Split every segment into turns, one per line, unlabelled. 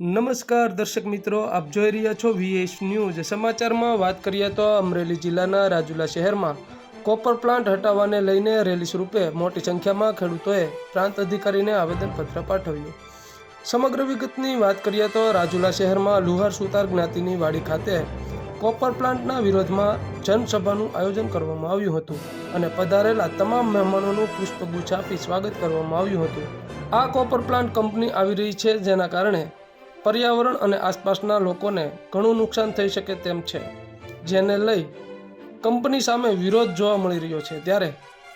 નમસ્કાર દર્શક મિત્રો, આપ જોઈ રહ્યા છો વીએસ ન્યૂઝ. સમાચારમાં વાત કરીએ તો અમરેલી જિલ્લાના રાજુલા શહેરમાં કોપર પ્લાન્ટ હટાવવાને લઈને રેલી સ્વરૂપે મોટી સંખ્યામાં ખેડૂતોએ પ્રાંત અધિકારીને આવેદનપત્ર પાઠવ્યું. સમગ્ર વિગતની વાત કરીએ તો રાજુલા શહેરમાં લુહાર સુતાર જ્ઞાતિની વાડી ખાતે કોપર પ્લાન્ટના વિરોધમાં જનસભાનું આયોજન કરવામાં આવ્યું હતું અને પધારેલા તમામ મહેમાનોનું પુષ્પગુચ્છ આપી સ્વાગત કરવામાં આવ્યું હતું. આ કોપર પ્લાન્ટ કંપની આવી રહી છે, જેના કારણે પર્યાવરણ અને આસપાસના લોકોને ઘણું નુકસાન થઈ શકે તેમ છે, જેને લઈ કંપની સામે વિરોધ જોવા મળી રહ્યો છે. ત્યારે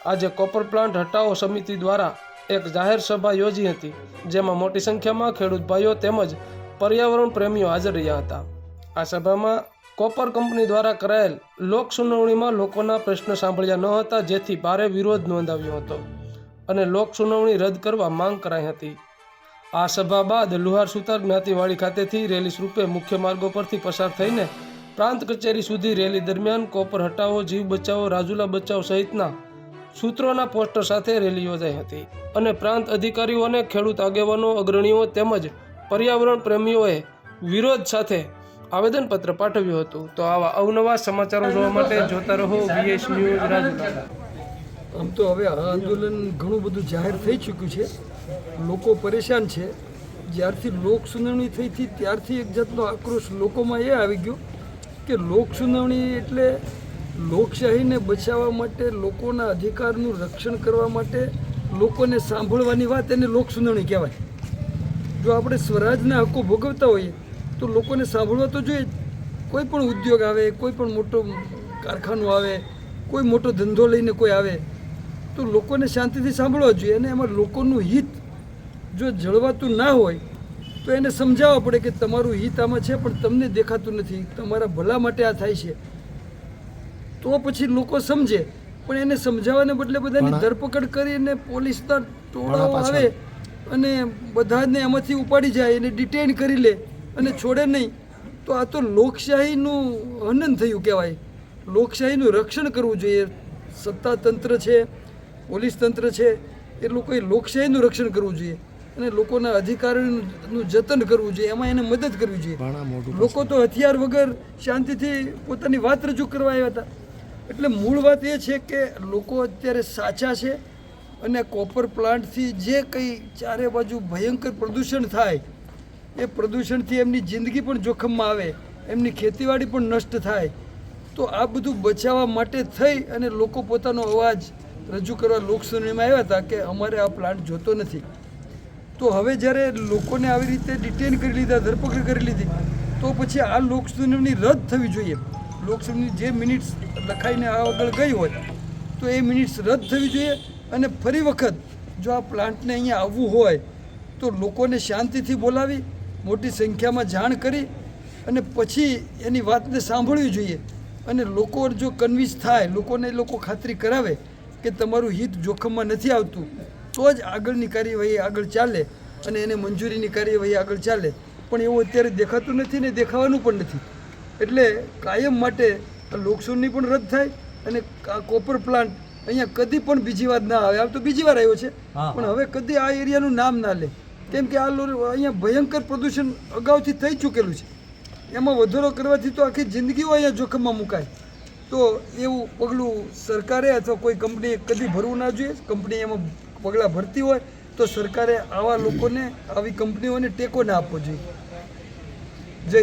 આજે કોપર પ્લાન્ટ હટાવો સમિતિ દ્વારા એક જાહેર સભા યોજી હતી, જેમાં મોટી સંખ્યામાં ખેડૂત ભાઈઓ તેમજ પર્યાવરણ પ્રેમીઓ હાજર રહ્યા હતા. આ સભામાં કોપર કંપની દ્વારા કરાયેલ લોક સુનાવણીમાં લોકોના પ્રશ્નો સાંભળ્યા ન હતા, જેથી ભારે વિરોધ નોંધાવ્યો હતો અને લોક સુનાવણી રદ કરવા માંગ કરાઈ હતી. આ સભા બાદ લુહાર સુતાર જ્ઞાતિવાડી ખાતેથી રેલી સ્વરૂપે મુખ્ય માર્ગો પરથી પસાર થઈને પ્રાંત કચેરી સુધી રેલી દરમિયાન કોપર હટાવો, જીવ બચાવો, રાજુલા બચાવ સહિતના સૂત્રોના પોસ્ટર સાથે રેલી યોજાઈ હતી અને પ્રાંત અધિકારીઓ અને ખેડૂત આગેવાનો, અગ્રણીઓ તેમજ પર્યાવરણ પ્રેમીઓએ વિરોધ સાથે આવેદનપત્ર પાઠવ્યું હતું. તો આવા અવનવા સમાચારો જોવા માટે જોતા રહો વીએસ ન્યૂઝ રાજુલા.
આમ તો હવે આ આંદોલન ઘણું બધું જાહેર થઈ ચૂક્યું છે. લોકો પરેશાન છે. જ્યારથી લોક સુનાવણી થઈ હતી, ત્યારથી એક જાતનો આક્રોશ લોકોમાં એ આવી ગયો કે લોક સુનાવણી એટલે લોકશાહીને બચાવવા માટે, લોકોના અધિકારનું રક્ષણ કરવા માટે લોકોને સાંભળવાની વાત એને લોક સુનાવણી કહેવાય. જો આપણે સ્વરાજના હક્કો ભોગવતા હોઈએ, તો લોકોને સાંભળવા તો જોઈએ. કોઈ પણ ઉદ્યોગ આવે, કોઈ પણ મોટો કારખાનું આવે, કોઈ મોટો ધંધો લઈને કોઈ આવે તો લોકોને શાંતિથી સાંભળવા જોઈએ અને એમાં લોકોનું હિત જો જળવાતું ના હોય તો એને સમજાવવા પડે કે તમારું હિત આમાં છે પણ તમને દેખાતું નથી. તમારા ભલા માટે આ થાય છે. તો પછી લોકો સમજે પણ એને સમજાવવાને બદલે બધાની ધરપકડ કરીને પોલીસના ટોળાઓ આવે અને બધાને એમાંથી ઉપાડી જાય એને ડિટેન કરી લે અને છોડે નહીં તો આ તો લોકશાહીનું હનન થયું કહેવાય. લોકશાહીનું રક્ષણ કરવું જોઈએ. સત્તાતંત્ર છે પોલીસ તંત્ર છે એ લોકોએ લોકશાહીનું રક્ષણ કરવું જોઈએ અને લોકોના અધિકારોનું જતન કરવું જોઈએ એમાં એને મદદ કરવી જોઈએ. લોકો તો હથિયાર વગર શાંતિથી પોતાની વાત રજૂ કરવા આવ્યા હતા. એટલે મૂળ વાત એ છે કે લોકો અત્યારે સાચા છે અને કોપર પ્લાન્ટથી જે કંઈ ચારે બાજુ ભયંકર પ્રદૂષણ થાય એ પ્રદૂષણથી એમની જિંદગી પણ જોખમમાં આવે એમની ખેતીવાડી પણ નષ્ટ થાય તો આ બધું બચાવવા માટે થઈ અને લોકો પોતાનો અવાજ રજૂ કરવા લોકસુનાવણીમાં આવ્યા હતા કે અમારે આ પ્લાન્ટ જોતો નથી. તો હવે જ્યારે લોકોને આવી રીતે ડિટેન કરી લીધા, ધરપકડ કરી લીધી, તો પછી આ લોકસુનાવણી રદ થવી જોઈએ. લોકસભાની જે મિનિટ્સ લખાઈને આગળ ગઈ હોય, તો એ મિનિટ્સ રદ થવી જોઈએ અને ફરી વખત જો આ પ્લાન્ટને અહીંયા આવવું હોય, તો લોકોને શાંતિથી બોલાવી, મોટી સંખ્યામાં જાણ કરી અને પછી એની વાતને સાંભળવી જોઈએ. અને લોકો જો કન્વિન્સ થાય, લોકોને લોકો ખાતરી કરાવે કે તમારું હિત જોખમમાં નથી આવતું તો જ આગળની કાર્યવાહી આગળ ચાલે અને એને મંજૂરીની કાર્યવાહી આગળ ચાલે. પણ એવું અત્યારે દેખાતું નથી ને દેખાવાનું પણ નથી. એટલે કાયમ માટે આ લોકસુનની પણ રદ થાય અને આ કોપર પ્લાન્ટ અહીંયા કદી પણ બીજી વાર ના આવે. આમ તો બીજી વાર આવ્યો છે. પણ હવે કદી આ એરિયાનું નામ ના લે. કેમ કે આ અહીંયા ભયંકર પ્રદૂષણ અગાઉથી થઈ ચૂકેલું છે. એમાં વધારો કરવાથી તો આખી જિંદગીઓ અહીંયા જોખમમાં મુકાય. તો એવું પગલું સરકારે અથવા કોઈ કંપનીએ કદી ભરવું ના જોઈએ. કંપની એમાં પગલાં ભરતી હોય તો સરકારે આવા લોકોને, આવી કંપનીઓને ટેકો ના આપવો જોઈએ. જય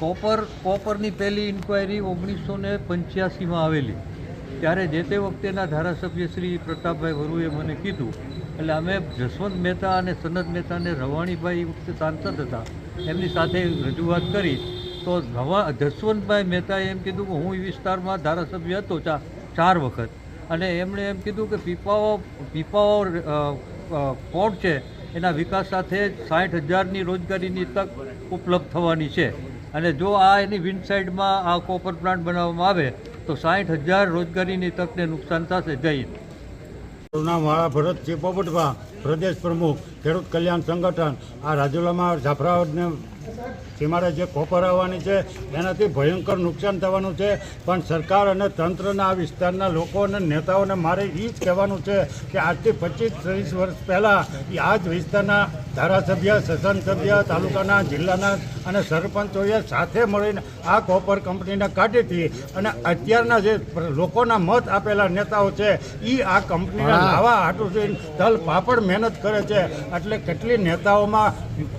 કોપર, કોપરની પહેલી ઇન્ક્વાયરી ઓગણીસો ને પંચ્યાસીમાં આવેલી. ત્યારે જે તે વખતેના ધારાસભ્ય શ્રી પ્રતાપભાઈ વરુએ મને કીધું, એટલે અમે જસવંત મહેતા અને સનદ મહેતાને રવાણીભાઈ વખતે સાંસદ હતા. એમની સાથે રજૂઆત કરી તો નવા જસવંતભાઈ મહેતાએ એમ કીધું કે હું એ વિસ્તારમાં ધારાસભ્ય હતો ચા ચાર વખત. અને એમણે એમ કીધું કે પીપાઓ પીપાઓ પોર્ટ છે? એના વિકાસ સાથે સાઠ હજારની રોજગારીની તક ઉપલબ્ધ થવાની છે. અને જો આ એની વિન્ડ સાઇડમાં આ કોપર પ્લાન્ટ બનાવવામાં આવે, તો સાઠ હજાર રોજગારીની તકને નુકસાન થશે. જઈ.
મારું નામ વાળા ભરતસિંહ પોપટભા પ્રદેશ પ્રમુખ ખેડૂત કલ્યાણ સંગઠન. આ રાજુલામાં જાફરાબાદને સીમાડે જે કોપર આવવાની છે, એનાથી ભયંકર નુકસાન થવાનું છે. પણ સરકાર અને તંત્રના આ વિસ્તારના લોકો અને નેતાઓને મારે એ જ કહેવાનું છે કે આજથી પચીસ, ત્રીસ વર્ષ પહેલાં આ જ વિસ્તારના ધારાસભ્ય સસન સભ્ય તાલુકાના જિલ્લાના અને સરપંચોએ સાથે મળીને આ કોપર કંપનીને કાઢી હતી. અને અત્યારના જે લોકોના મત આપેલા નેતાઓ છે એ આ કંપનીને આવા હાટું થઈને તલ પાપડ મહેનત કરે છે. એટલે કેટલી નેતાઓમાં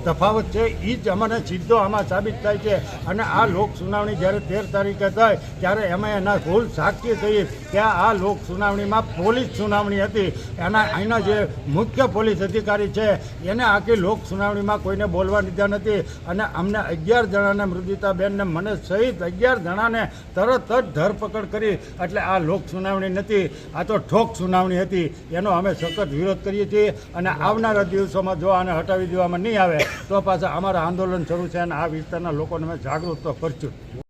તફાવત છે એ જ અમને સીધો આમાં સાબિત થાય છે. અને આ લોક સુનાવણી જ્યારે તેર તારીખે થાય ત્યારે એમાં એના ભૂલ સાક્ષી થઈ ત્યાં આ લોક સુનાવણીમાં પોલીસ સુનાવણી હતી. એના અહીંના જે મુખ્ય પોલીસ અધિકારી છે એને આખી લોક સુનાવણીમાં કોઈને બોલવા દીધા નથી. અને અમને અગિયાર જણાને મૃદિતાબેનને મને સહિત અગિયાર જણાને તરત જ ધરપકડ કરી. એટલે આ લોક સુનાવણી નથી, આ તો ઠોક સુનાવણી હતી. એનો અમે સખત વિરોધ કરીએ છીએ. અને આવનારા દિવસોમાં જો આને હટાવી દેવામાં નહીં આવે, તો પાછા અમારા આંદોલન શરૂ છે અને આ વિસ્તારના લોકોને અમે જાગૃત તો કરશું